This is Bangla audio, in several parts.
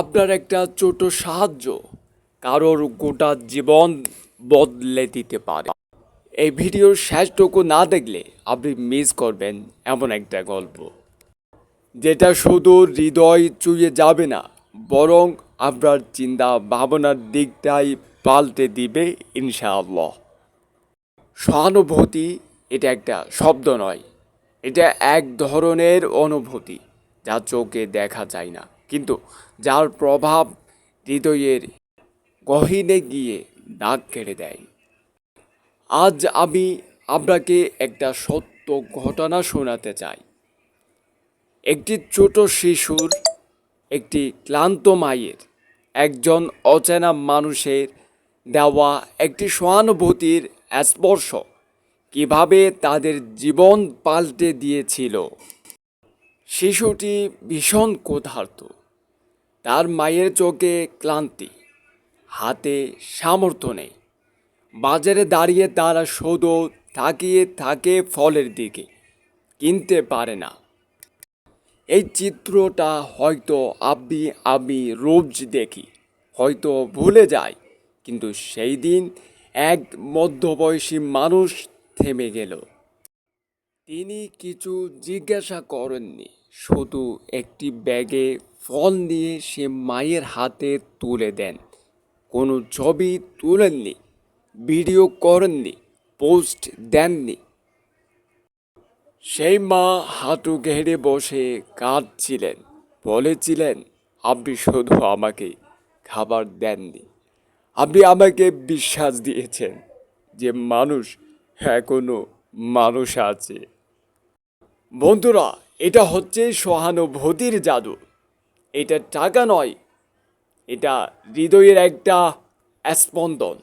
আপনার একটা ছোট সাহায্য কারোর গোটা জীবন বদলে দিতে পারে। এই ভিডিওর শেষটুকু না দেখলে আপনি মিস করবেন এমন একটা গল্প। যেটা শুধু হৃদয় চুইয়ে যাবে না, বরং আপনার চিন্তা ভাবনার দিকটাই পাল্টে দিবে ইনশাআল্লাহ। সহানুভূতি এটা একটা শব্দ নয়, এটা এক ধরনের অনুভূতি যা চোখে দেখা যায় না। কিন্তু যার প্রভাব হৃদয়ের গহীনে গিয়ে দাগ কেড়ে দেয় আজ আমি আপনাকে একটা সত্য ঘটনা শোনাতে চাই। একটি ছোট শিশুর একটি ক্লান্ত মায়ের, একজন অচেনা মানুষের দেওয়া একটি সহানুভূতির স্পর্শ কীভাবে তাদের জীবন পাল্টে দিয়েছিল। শিশুটি ভীষণ ক্ষুধার্ত তার মায়ের চোখে ক্লান্তি, হাতে সামর্থ্য নেই। বাজারে দাঁড়িয়ে তারা শুধু তাকিয়ে থাকে ফলের দিকে, কিনতে পারে না। এই চিত্রটা হয়তো আপনি আমি রোজ দেখি, হয়তো ভুলে যাই, কিন্তু সেই দিন এক মধ্যবয়সী মানুষ থেমে গেল। তিনি কিছু জিজ্ঞাসা করেননি, শুধু একটি ব্যাগে ফল নিয়ে সে মায়ের হাতে তুলে দেন। কোনো ছবি তুলেননি, ভিডিও করেননি, পোস্ট দেননি। সেই মা হাঁটু ঘেড়ে বসে কাঁদছিলেন, বলেছিলেন, আপনি শুধু আমাকে খাবার দেননি। আপনি আমাকে বিশ্বাস দিয়েছেন যে মানুষ এখনও মানুষ আছে। বন্ধুরা, এটা হচ্ছে সহানুভূতির জাদু। এটা টাকা নয়, এটা হৃদয়ের একটা স্পন্দন,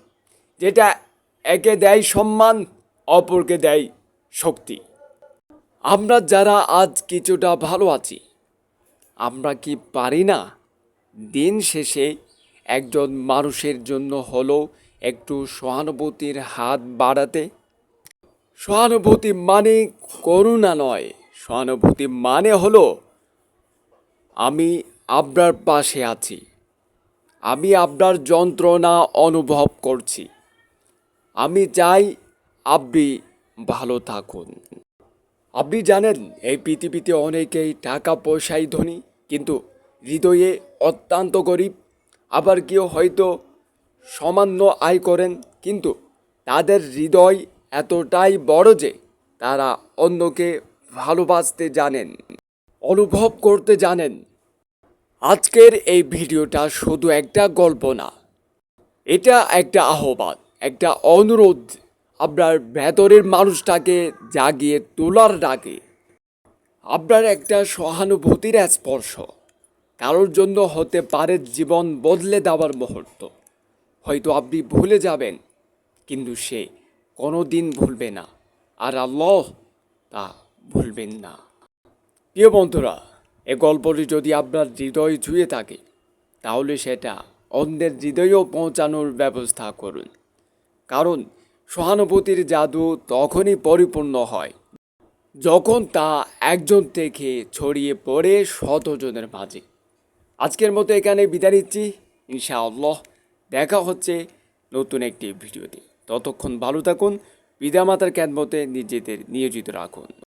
যেটা একে দেয় সম্মান, অপরকে দেয় শক্তি। আমরা যারা আজ কিছুটা ভালো আছি, আমরা কি পারি না দিন শেষে একজন মানুষের জন্য হলো একটু সহানুভূতির হাত বাড়াতে? সহানুভূতি মানে করুণা নয়, সহানুভূতি মানে হলো আমি আপনার পাশে আছি। আমি আপনার যন্ত্রণা অনুভব করছি। আমি চাই আপনি ভালো থাকুন। আপনি জানেন, এই পৃথিবীতে অনেকেই টাকা পয়সাই ধনী, কিন্তু হৃদয়ে অত্যন্ত গরিব। আবার কেউ হয়তো সামান্য আয় করেন, কিন্তু তাদের হৃদয় এতটাই বড় যে তারা অন্যকে ভালোবাসতে জানেন, অনুভব করতে জানেন। আজকের এই ভিডিওটা শুধু একটা গল্প না, এটা একটা আহ্বান, একটা অনুরোধ। আপনার ভেতরের মানুষটাকে জাগিয়ে তোলার ডাকে। আপনার একটা সহানুভূতির স্পর্শ। কারোর জন্য হতে পারে জীবন বদলে দেওয়ার মুহূর্ত। হয়তো আপনি ভুলে যাবেন, কিন্তু সে কোনো দিন ভুলবে না। আর আল্লাহ তা ভুলবেন না। প্রিয় বন্ধুরা এ গল্পটি যদি আপনার হৃদয় ছুঁয়ে থাকে, তাহলে সেটা অন্যের হৃদয়েও পৌঁছানোর ব্যবস্থা করুন। কারণ সহানুভূতির জাদু তখনই পরিপূর্ণ হয় যখন তা একজন থেকে ছড়িয়ে পড়ে শতজনের মাঝে। আজকের মতো এখানে বিদায় নিচ্ছি। ইনশাআল্লাহ দেখা হচ্ছে নতুন একটি ভিডিওতে। ততক্ষণ ভালো থাকুন, পিতামাতার ক্যানমতে নিজেদের নিয়োজিত রাখুন।